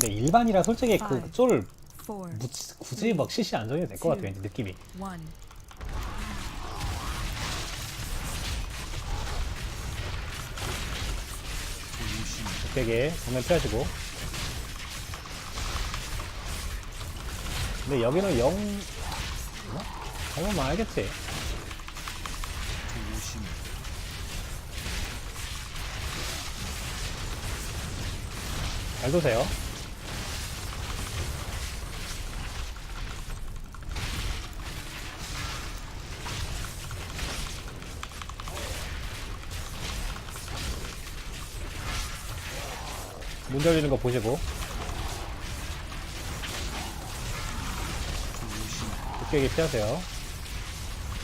근데 일반이라 솔직히 그 무- 굳이 막 CC 안 정해도 될 것 같아요 왠지 느낌이. 되게 정면 피하시고 근데 여기는 0 뭐? 잘못만 알겠지 잘 도세요 문 열리는 거 보시고. 뚝배기 피하세요.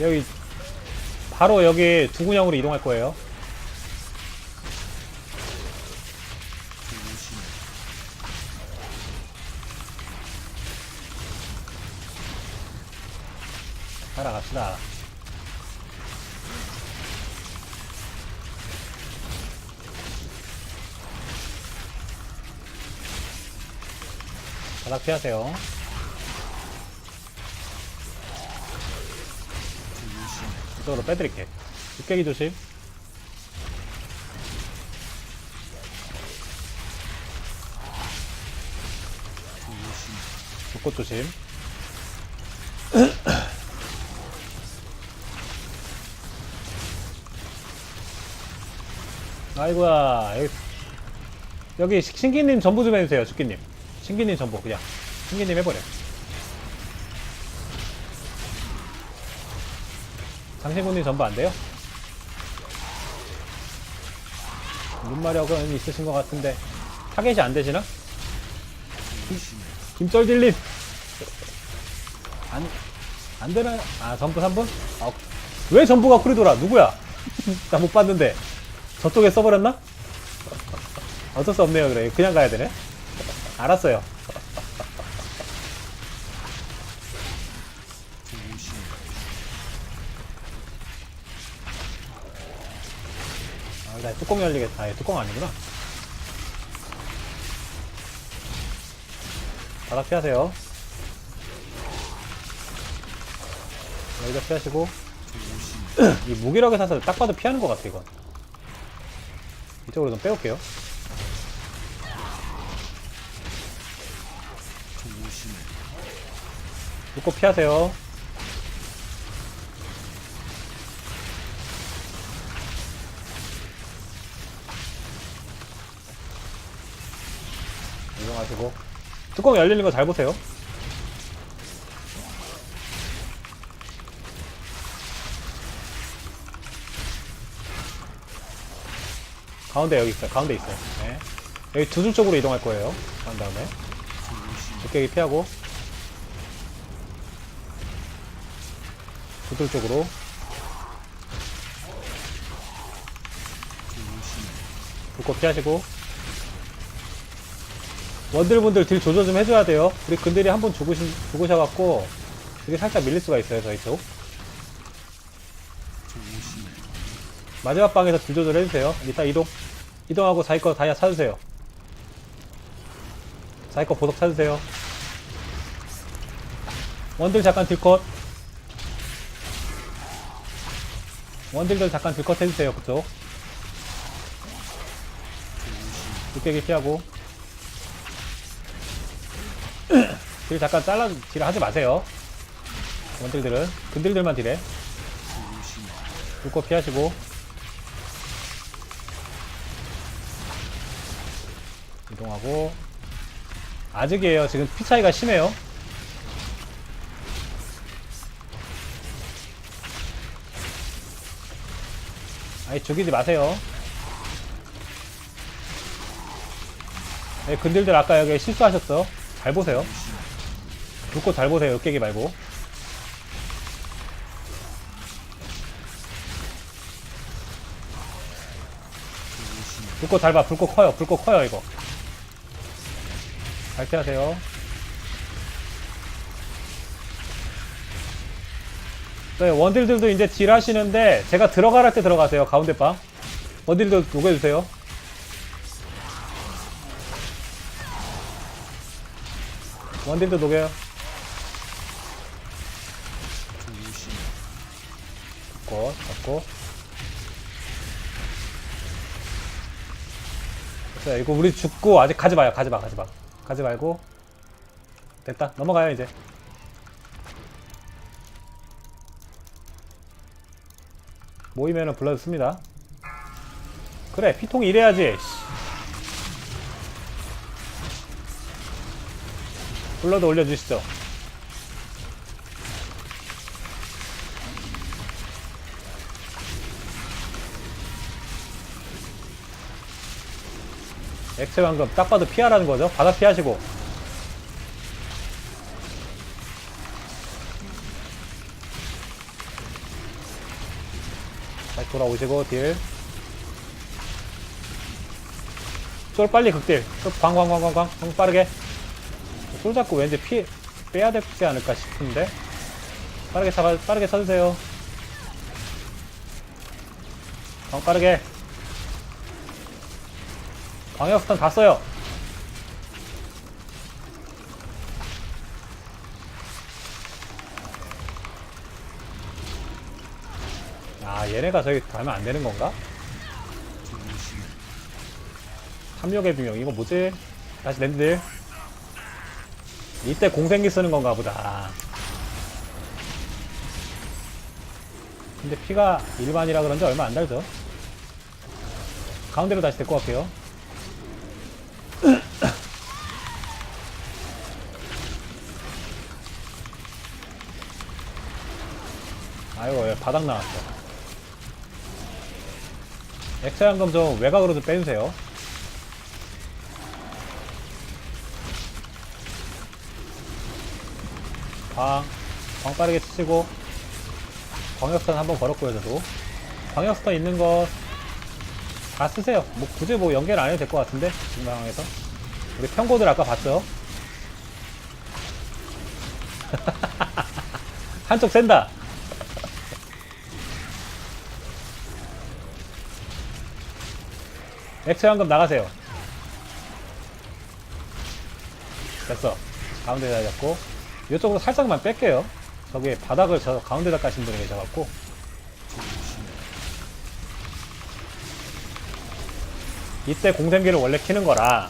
여기 바로 여기 두 군형으로 이동할 거예요. 따라갑시다 바닥 피하세요. 이쪽으로 빼드릴게. 육개기 조심. 불꽃 조심. 아이고야 여기, 여기 시- 신기님 전부 좀 해주세요 죽기님 신기님 전부 그냥 신기님 해버려 장신구님 전부 안 돼요? 눈마력은 있으신 것 같은데 타겟이 안 되시나? 김- 김쩔질님 안, 안 되나요? 아 전부 3분? 아, 왜 전부가 코리도라? 누구야? 나 못 봤는데 저쪽에 써버렸나? 어쩔 수 없네요 그래 그냥 가야 되네 알았어요 아, 나 뚜껑 열리겠다. 아, 뚜껑 아니구나. 바닥 피하세요. 여기다 피하시고. 이 무기력에 사서 딱 봐도 피하는 것 같아, 이건. 이쪽으로 좀 빼올게요. 묶고 피하세요. 이동하시고 뚜껑 열리는 거 잘 보세요. 가운데 여기 있어요. 가운데 있어요. 네. 여기 두 줄 쪽으로 이동할 거예요. 한 다음에 두께기 피하고 두줄 쪽으로 불꽃 피하시고 원들분들 딜 조절 좀 해줘야 돼요. 우리 근들이 한 번 죽으신, 죽으셔갖고, 이게 살짝 밀릴 수가 있어요, 저희 쪽. 마지막 방에서 딜 조절 해주세요. 일단 이동. 이동하고 자기 거 다이아 찾으세요. 자기 거 보석 찾으세요. 원들 잠깐 딜컷. 원들들 잠깐 딜컷 해주세요, 그쪽. 육개기 피하고. 딜 잠깐 잘라, 딜 하지 마세요. 원딜들은. 근딜들만 딜해. 불꽃 피하시고. 이동하고. 아직이에요. 지금 피 차이가 심해요. 아니, 죽이지 마세요. 네, 근딜들 아까 여기 실수하셨어. 잘 보세요. 불꽃 잘 보세요. 깨기 말고. 불꽃 잘 봐. 불꽃 커요. 불꽃 커요, 이거. 잘 피하세요. 네, 원딜들도 이제 딜 하시는데, 제가 들어가랄 때 들어가세요. 가운데 방. 원딜도 녹여주세요. 원딜도 녹여요. 잡고, 잡고. 자, 이거 우리 죽고 아직 가지 마요. 가지 마, 가지 마. 가지 말고. 됐다. 넘어가요, 이제. 모이면은 블러드 씁니다. 그래, 피통이 이래야지. 씨. 블러드 올려주시죠. 액체 방금 딱 봐도 피하라는 거죠. 바닥 피하시고. 돌아오시고 딜. 쫄 빨리 극딜. 쫄 광광광광광. 형 빠르게. 쫄 잡고 왠지 피 빼야 되지 않을까 싶은데. 빠르게 잡아 빠르게 쳐주세요. 광 빠르게. 광역스탄 다 써요. 아, 얘네가 저기 가면 안 되는 건가? 탐욕의 비명. 이거 뭐지? 다시 랜드. 이때 공생기 쓰는 건가 보다. 근데 피가 일반이라 그런지 얼마 안 달죠? 가운데로 다시 데리고 갈게요. 아이고, 얘 바닥 나왔어. 액체 현금 좀 외곽으로 좀 빼주세요. 광, 광 빠르게 치시고, 광역선 한번 걸었고요, 저도. 광역선 있는 거 다 쓰세요. 뭐 굳이 뭐 연결 안 해도 될 것 같은데 지금 상황에서 우리 평고들 아까 봤죠? 한쪽 센다. 액체 황금 나가세요. 됐어. 가운데 다 잡고 이쪽으로 살짝만 뺄게요. 저기 바닥을 저 가운데다 까신 분이 계셔갖고 이때 공생기를 원래 키는 거라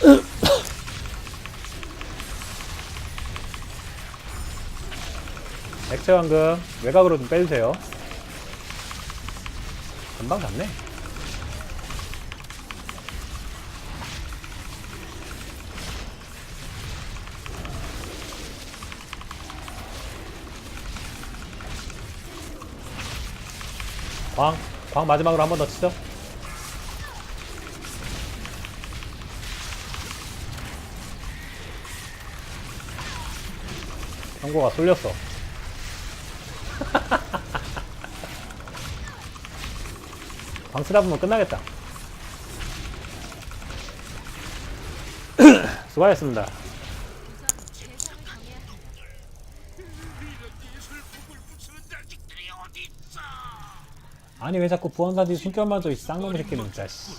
액체 황금 외곽으로 좀 빼주세요 금방 잡네 광, 광 마지막으로 한 번 더 치죠 경고가 쏠렸어. 방스 잡으면 끝나겠다. 수고하셨습니다. 아니 왜 자꾸 부원사지 숨결만 줘이 쌍놈 새끼는 진짜 씨.